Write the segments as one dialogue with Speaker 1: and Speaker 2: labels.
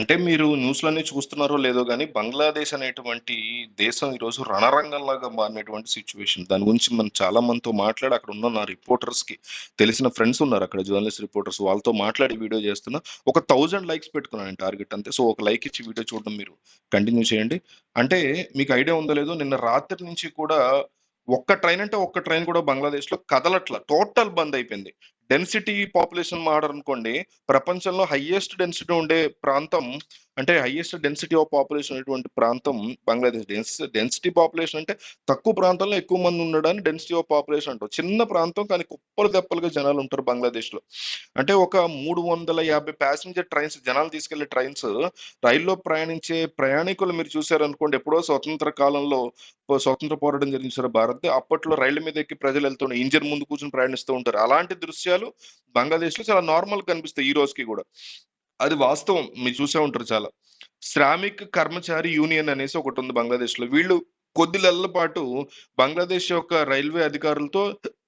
Speaker 1: అంటే మీరు న్యూస్‌లన్నీ చూస్తున్నారో లేదో కానీ బంగ్లాదేశ్ అనేటువంటి దేశం ఈరోజు రణరంగంలాగా మారినటువంటి సిచ్యువేషన్ దాని గురించి మనం చాలా మందితో మాట్లాడి అక్కడున్న నా రిపోర్టర్స్‌కి తెలిసిన ఫ్రెండ్స్ ఉన్నారు అక్కడ జర్నలిస్ట్ రిపోర్టర్స్. వాళ్ళతో మాట్లాడి వీడియో చేస్తున్నా. ఒక థౌజండ్ లైక్స్ పెట్టుకున్నాను టార్గెట్ అంతే. సో, ఒక లైక్ ఇచ్చి వీడియో చూడడం మీరు కంటిన్యూ చేయండి. అంటే మీకు ఐడియా ఉందో లేదో నిన్న రాత్రి నుంచి కూడా ఒక్క ట్రైన్ అంటే ఒక్క ట్రైన్ కూడా బంగ్లాదేశ్‌లో కదలట్ల. టోటల్ బంద్ అయిపోయింది. డెన్సిటీ పాపులేషన్ మాటారనుకోండి ప్రపంచంలో హైయెస్ట్ డెన్సిటీ ఉండే ప్రాంతం అంటే హైయెస్ట్ డెన్సిటీ ఆఫ్ పాపులేషన్ ఉన్నటువంటి ప్రాంతం బంగ్లాదేశ్. డెన్స్ డెన్సిటీ పాపులేషన్ అంటే తక్కువ ప్రాంతంలో ఎక్కువ మంది ఉండడాన్ని డెన్సిటీ ఆఫ్ పాపులేషన్ అంటారు చిన్న ప్రాంతం కానీ కుప్పలు తెప్పలుగా జనాలు ఉంటారు బంగ్లాదేశ్‌లో. అంటే ఒక 350 ప్యాసింజర్ ట్రైన్స్ జనాలు తీసుకెళ్ళే ట్రైన్స్ రైల్లో ప్రయాణించే ప్రయాణికులు మీరు చూసారనుకోండి ఎప్పుడో స్వతంత్ర కాలంలో స్వతంత్ర పోరాటం జరిగించారు భారత్. అప్పట్లో రైళ్ళ మీద ఎక్కి ప్రజలు వెళ్తుండే ఇంజన్ ముందు కూర్చొని ప్రయాణిస్తూ ఉంటారు. అలాంటి దృశ్యాలు బంగ్లాదేశ్‌లో చాలా నార్మల్ కనిపిస్తాయి ఈ రోజుకి కూడా అది వాస్తవం. మీరు చూసే ఉంటారు చాలా. శ్రామిక్ కర్మచారి యూనియన్ అనేసి ఒకటి ఉంది బంగ్లాదేశ్‌లో. వీళ్ళు కొద్ది నెలల పాటు బంగ్లాదేశ్ యొక్క రైల్వే అధికారులతో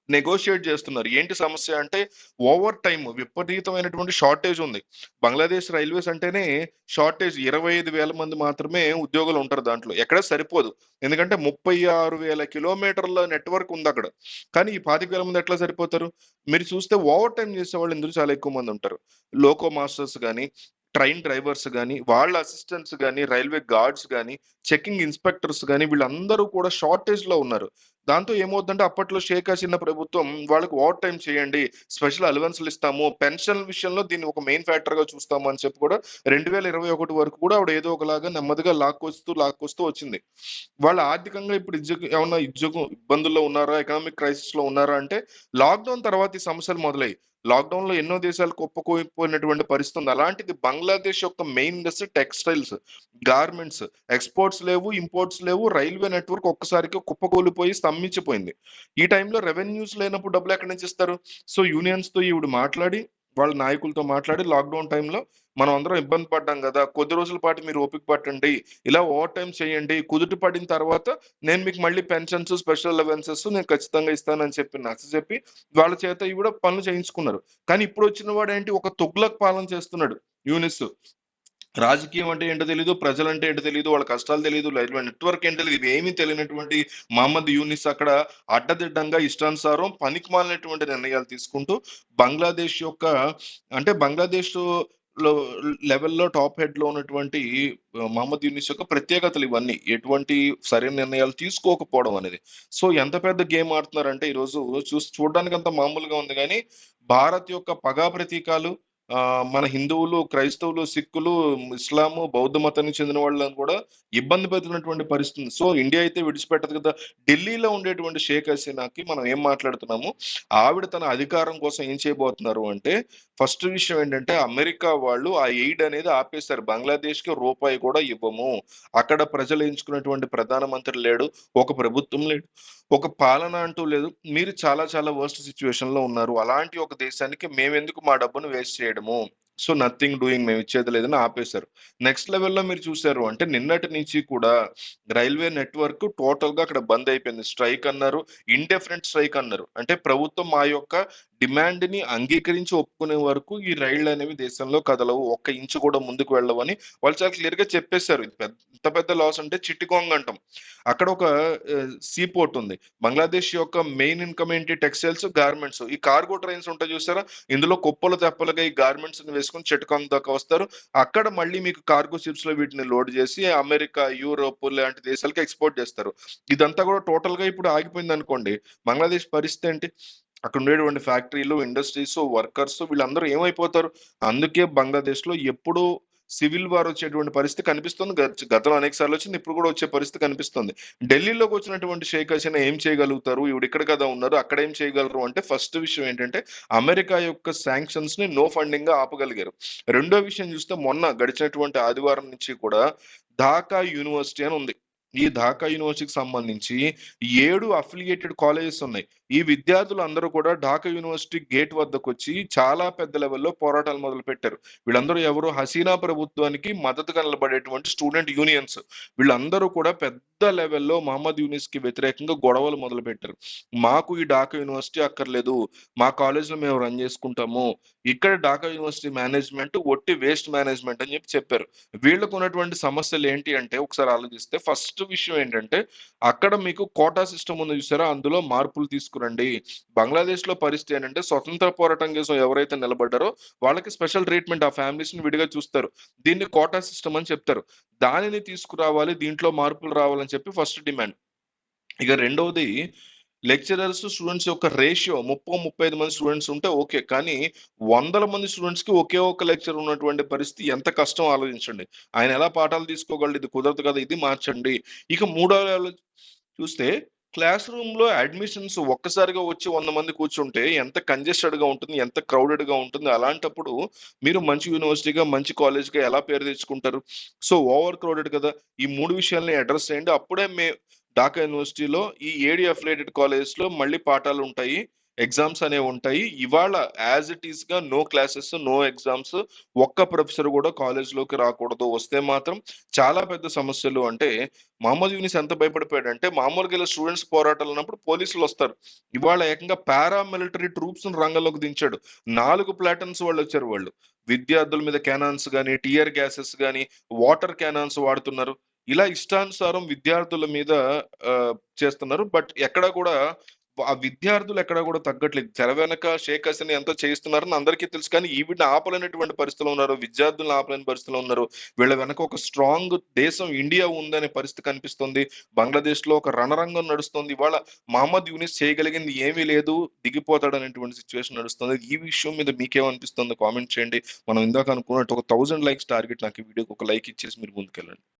Speaker 1: నెగోషియేట్ చేస్తున్నారు. ఏంటి సమస్య అంటే ఓవర్ టైమ్ విపరీతమైనటువంటి షార్టేజ్ ఉంది. బంగ్లాదేశ్ రైల్వేస్ అంటేనే షార్టేజ్ 25,000 మంది మాత్రమే ఉద్యోగులు ఉంటారు దాంట్లో. ఎక్కడ సరిపోదు. ఎందుకంటే 36,000 కిలోమీటర్ల నెట్వర్క్ ఉంది అక్కడ కానీ ఈ పాతిక వేల మంది ఎట్లా సరిపోతారు? మీరు చూస్తే ఓవర్ టైం చేసే వాళ్ళు ఇందులో చాలా ఎక్కువ మంది ఉంటారు. లోకో మాస్టర్స్ కానీ ట్రైన్ డ్రైవర్స్ కానీ వాళ్ళ అసిస్టెంట్స్ కానీ రైల్వే గార్డ్స్ కానీ చెకింగ్ ఇన్స్‌పెక్టర్స్ కానీ వీళ్ళందరూ కూడా షార్టేజ్‌లో ఉన్నారు. దాంతో ఏమవుతుందంటే అప్పట్లో షేక్ హసీనా ప్రభుత్వం వాళ్ళకి ఓవర్ టైం చేయండి. స్పెషల్ అలవెన్స్‌లు ఇస్తాము. పెన్షన్ విషయంలో దీన్ని ఒక మెయిన్ ఫ్యాక్టర్గా చూస్తాము అని చెప్పి కూడా 2021 వరకు కూడా ఆవిడ ఏదో ఒకలాగా నెమ్మదిగా లాక్కొస్తూ, లాక్కొస్తూ వచ్చింది. వాళ్ళు ఆర్థికంగా ఇప్పుడు ఇజ్జకు ఏమన్నా ఇజ్జకు ఇబ్బందుల్లో ఉన్నారా? ఎకనామిక్ క్రైసిస్లో ఉన్నారా? అంటే లాక్‌డౌన్ తర్వాత ఈ సమస్యలు మొదలయ్యాయి. లాక్‌డౌన్‌లో ఎన్నో దేశాలకు ఒప్పుకోపోయినటువంటి పరిస్థితి ఉంది. అలాంటిది బంగ్లాదేశ్ యొక్క main industry textiles, garments, exports లేవు, ఇంపోర్ట్స్ లేవు. రైల్వే నెట్వర్క్ ఒక్కసారికి కుప్పకూలిపోయి స్తంభించిపోయింది. ఈ టైంలో రెవెన్యూస్ లేనప్పుడు డబ్బులు ఎక్కడి నుంచి ఇస్తారు? సో, యూనియన్స్‌తో ఈవిడ మాట్లాడి వాళ్ళ నాయకులతో మాట్లాడి లాక్‌డౌన్ టైంలో మనం అందరం ఇబ్బంది పడ్డాం కదా కొద్ది రోజుల పాటు మీరు ఓపిక పట్టండి. ఇలా ఓవర్ టైం చేయండి. కుదుట పడిన తర్వాత నేను మీకు మళ్ళీ పెన్షన్స్, స్పెషల్ అలవెన్సెస్ నేను ఖచ్చితంగా ఇస్తానని చెప్పి నచ్చ చెప్పి వాళ్ళ చేత ఈవిడ పనులు చేయించుకున్నారు. కానీ ఇప్పుడు వచ్చిన వాడేంటి ఒక తొగ్లకు పాలన చేస్తున్నాడు యూనిస్. రాజకీయం అంటే ఏంటో తెలియదు ప్రజలంటే ఏంటో తెలియదు వాళ్ళ కష్టాలు తెలియదు నెట్వర్క్ ఏంటో తెలియదు ఏమీ తెలియనటువంటి మహమ్మద్ యూనిస్ అక్కడ అడ్డదిడ్డంగా ఇష్టానుసారం పనికి మాలినటువంటి నిర్ణయాలు తీసుకుంటూ బంగ్లాదేశ్ యొక్క అంటే బంగ్లాదేశ్లో లెవెల్‌లో టాప్ హెడ్‌లో ఉన్నటువంటి మహమ్మద్ యూనిస్ యొక్క ప్రత్యేకతలు ఇవన్నీ. ఎటువంటి సరైన నిర్ణయాలు తీసుకోకపోవడం అనేది. సో, ఎంత పెద్ద గేమ్ ఆడుతున్నారంటే ఈరోజు చూసి అంత మామూలుగా ఉంది కానీ భారత్ యొక్క పగా ప్రతీకాలు మన హిందువులు, క్రైస్తవులు, సిక్కులు, ఇస్లాము, బౌద్ధ మతానికి చెందిన వాళ్ళని కూడా ఇబ్బంది పెడుతున్నటువంటి పరిస్థితి సో, ఇండియా అయితే విడిచిపెట్టదు కదా! ఢిల్లీలో ఉండేటువంటి షేక్ హసీనాకి మనం ఏం మాట్లాడుతున్నాము? ఆవిడ తన అధికారం కోసం ఏం చేయబోతున్నారు అంటే, ఫస్ట్ విషయం ఏంటంటే అమెరికా వాళ్ళు ఆ ఎయిడ్ అనేది ఆపేశారు. బంగ్లాదేశ్‌కి రూపాయి కూడా ఇవ్వము. అక్కడ ప్రజలు ఎంచుకున్నటువంటి ప్రధానమంత్రి లేడు. ఒక ప్రభుత్వం లేడు ఒక పాలన అంటూ లేదు. మీరు చాలా చాలా వర్స్ట్ సిట్యుయేషన్‌లో ఉన్నారు. అలాంటి ఒక దేశానికి మేమెందుకు మా డబ్బును వేస్ట్ చేయడం చేయటము సో, నథింగ్ డూయింగ్ మేము ఇచ్చేది లేదని ఆపేశారు. నెక్స్ట్ లెవెల్‌లో మీరు చూసారు అంటే నిన్నటి నుంచి కూడా రైల్వే నెట్వర్క్ టోటల్‌గా అక్కడ బంద్ అయిపోయింది. స్ట్రైక్ అన్నారు. ఇండిఫరెంట్ స్ట్రైక్ అన్నారు. అంటే ప్రభుత్వం మా యొక్క డిమాండ్‌ని అంగీకరించి ఒప్పుకునే వరకు ఈ రైళ్ళు అనేవి దేశంలో కదలవు. ఒక్క ఇంచు కూడా ముందుకు వెళ్ళవని వాళ్ళు చాలా క్లియర్‌గా చెప్పేసారు. ఇది పెద్ద పెద్ద లాస్ అంటే చిట్టిగోంగ్ అంటాం. అక్కడ ఒక సీపోర్ట్ సీ పోర్ట్ ఉంది. బంగ్లాదేశ్ యొక్క మెయిన్ ఇన్‌కమ్ ఏంటి? Textiles, garments. ఈ కార్గో ట్రైన్స్ ఉంటాయి చూసారా? ఇందులో కుప్పలు తెప్పలుగా ఈ గార్మెంట్స్‌ని వేసుకొని చిట్టగాంగ్ దాకా వస్తారు. అక్కడ మళ్ళీ మీకు కార్గో షిప్స్‌లో వీటిని లోడ్ చేసి అమెరికా, యూరోప్ లాంటి దేశాలకు ఎక్స్‌పోర్ట్ చేస్తారు. ఇదంతా కూడా టోటల్‌గా ఇప్పుడు ఆగిపోయింది అనుకోండి బంగ్లాదేశ్ పరిస్థితి ఏంటి? అక్కడ ఉండేటువంటి ఫ్యాక్టరీలు, ఇండస్ట్రీస్, వర్కర్స్ వీళ్ళందరూ ఏమైపోతారు? అందుకే బంగ్లాదేశ్‌లో ఎప్పుడూ సివిల్ వార్ వచ్చేటువంటి పరిస్థితి కనిపిస్తుంది. గతంలో అనేక సార్లు వచ్చింది. ఇప్పుడు కూడా వచ్చే పరిస్థితి కనిపిస్తుంది. ఢిల్లీలోకి వచ్చినటువంటి షేక్ హసీనా ఏం చేయగలుగుతారు? ఈవిడ ఇక్కడ కదా ఉన్నారు. అక్కడ ఏం చేయగలరు అంటే ఫస్ట్ విషయం ఏంటంటే అమెరికా యొక్క శాంక్షన్స్‌ని నో ఫండింగ్‌గా ఆపగలిగారు. రెండో విషయం చూస్తే మొన్న గడిచినటువంటి ఆదివారం నుంచి కూడా ఢాకా యూనివర్సిటీ అని ఉంది. ఈ ఢాకా యూనివర్సిటీకి సంబంధించి ఏడు అఫిలియేటెడ్ కాలేజెస్ ఉన్నాయి. ఈ విద్యార్థులు అందరూ కూడా ఢాకా యూనివర్సిటీ గేట్ వద్దకు వచ్చి చాలా పెద్ద లెవెల్‌లో పోరాటాలు మొదలు పెట్టారు వీళ్ళందరూ ఎవరు హసీనా ప్రభుత్వానికి మద్దతుగా నిలబడేటువంటి స్టూడెంట్ యూనియన్స్. వీళ్ళందరూ కూడా పెద్ద లెవెల్‌లో మహమ్మద్ యూనిస్కి వ్యతిరేకంగా గొడవలు మొదలు పెట్టారు మాకు ఈ ఢాకా యూనివర్సిటీ అక్కర్లేదు. మా కాలేజీలో మేము రన్ చేసుకుంటాము. ఇక్కడ ఢాకా యూనివర్సిటీ మేనేజ్‌మెంట్ ఒట్టి వేస్ట్ మేనేజ్‌మెంట్ అని చెప్పి చెప్పారు. వీళ్ళకు ఉన్నటువంటి సమస్యలు ఏంటి అంటే ఒకసారి ఆలోచిస్తే ఫస్ట్ విషయం ఏంటంటే అక్కడ మీకు కోటా సిస్టమ్ ఉంది చూసారా? అందులో మార్పులు తీసుకురండి. బంగ్లాదేశ్‌లో పరిస్థితి ఏంటంటే స్వతంత్ర పోరాటం కోసం ఎవరైతే నిలబడ్డారో వాళ్ళకి స్పెషల్ ట్రీట్‌మెంట్ ఆ ఫ్యామిలీస్‌ని విడిగా చూస్తారు. దీన్ని కోటా సిస్టమ్ అని చెప్తారు. దానిని తీసుకురావాలి. దీంట్లో మార్పులు రావాలని చెప్పి ఫస్ట్ డిమాండ్. ఇక రెండవది లెక్చరర్స్, స్టూడెంట్స్ యొక్క రేషియో 30, 35 మంది స్టూడెంట్స్ ఉంటే ఓకే. కానీ వందల మంది స్టూడెంట్స్‌కి ఒకే ఒక్క లెక్చర్ ఉన్నటువంటి పరిస్థితి ఎంత కష్టం ఆలోచించండి. ఆయన ఎలా పాఠాలు తీసుకోగలడు? ఇది కుదరదు కదా! ఇది మార్చండి. ఇక మూడో చూస్తే క్లాస్ రూమ్‌లో అడ్మిషన్స్ ఒక్కసారిగా వచ్చి వంద మంది కూర్చుంటే ఎంత కంజెస్టెడ్‌గా ఉంటుంది? ఎంత క్రౌడెడ్‌గా ఉంటుంది? అలాంటప్పుడు మీరు మంచి యూనివర్సిటీగా, మంచి కాలేజ్‌గా ఎలా పేరు తెచ్చుకుంటారు? సో, ఓవర్ క్రౌడెడ్ కదా! ఈ మూడు విషయాల్ని అడ్రస్ చేయండి. అప్పుడే మే ఢాకా యూనివర్సిటీలో ఈ ఏడి అఫిలేటెడ్ కాలేజెస్‌లో మళ్ళీ పాఠాలు ఉంటాయి ఎగ్జామ్స్ అనేవి ఉంటాయి ఇవాళ యాజ్ ఇట్ ఈస్గా నో క్లాసెస్, నో ఎగ్జామ్స్. ఒక్క ప్రొఫెసర్ కూడా కాలేజ్‌లోకి రాకూడదు. వస్తే మాత్రం చాలా పెద్ద సమస్యలు అంటే మహమ్మద్ యూనిస్ ఎంత భయపడిపోయాడు అంటే మామూలుగా ఇలా స్టూడెంట్స్ పోరాటాలు ఉన్నప్పుడు పోలీసులొస్తారు. ఇవాళ ఏకంగా పారా మిలిటరీ రంగంలోకి దించాడు. నాలుగు ప్లాటన్స్ వాళ్ళు వచ్చారు వాళ్ళు. విద్యార్థుల మీద క్యానాన్స్ గాని, టియర్ గ్యాసెస్ గాని, వాటర్ క్యానాన్స్ వాడుతున్నారు. ఇలా ఇష్టానుసారం విద్యార్థుల మీద చేస్తున్నారు. బట్ ఎక్కడ కూడా ఆ విద్యార్థులు ఎక్కడ కూడా తగ్గట్లేదు. తెర వెనక షేక్ హసీనా ఎంతో చేయిస్తున్నారని అందరికీ తెలుసు. కానీ ఈవిడ్ని ఆపలేనటువంటి పరిస్థితిలో ఉన్నారు. విద్యార్థులను ఆపలేని పరిస్థితిలో ఉన్నారు. వీళ్ళ వెనక ఒక స్ట్రాంగ్ దేశం ఇండియా ఉందనే పరిస్థితి కనిపిస్తుంది. బంగ్లాదేశ్‌లో ఒక రణరంగం నడుస్తుంది. ఇవాళ మహమ్మద్ యూనిస్ చేయగలిగింది ఏమీ లేదు. దిగిపోతాడనేటువంటి సిచ్యువేషన్ నడుస్తుంది. ఈ విషయం మీద మీకేమనిపిస్తుందో కామెంట్ చేయండి. మనం ఇందాక అనుకున్నట్టు ఒక థౌజండ్ లైక్స్ టార్గెట్ నాకు ఈ వీడియోకి ఒక లైక్ ఇచ్చేసి మీరు ముందుకెళ్ళండి.